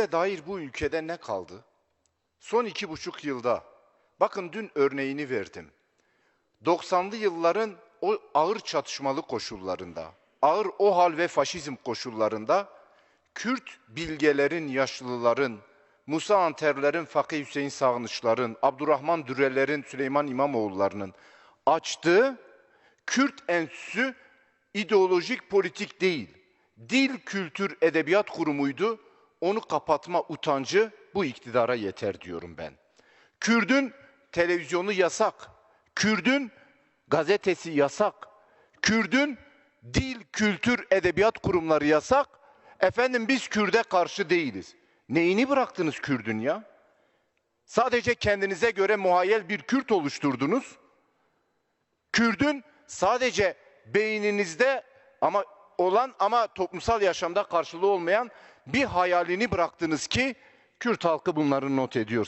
Kürde dair bu ülkede ne kaldı? Son iki buçuk yılda, bakın dün örneğini verdim. 90'lı yılların o ağır çatışmalı koşullarında, ağır o hal ve faşizm koşullarında Kürt bilgelerin, yaşlıların, Musa Anterlerin, Fakih Hüseyin Sağnışların, Abdurrahman Dürerlerin, Süleyman İmamoğullarının açtığı Kürt Enstitüsü ideolojik politik değil, dil, kültür, edebiyat kurumuydu. Onu kapatma utancı bu iktidara yeter diyorum ben. Kürdün televizyonu yasak, Kürdün gazetesi yasak, Kürdün dil, kültür, edebiyat kurumları yasak. Efendim biz Kürde karşı değiliz. Neyini bıraktınız Kürdün ya? Sadece kendinize göre muhayyel bir Kürt oluşturdunuz. Kürdün sadece beyninizde ama olan ama toplumsal yaşamda karşılığı olmayan bir hayalini bıraktınız ki Kürt halkı bunları not ediyor.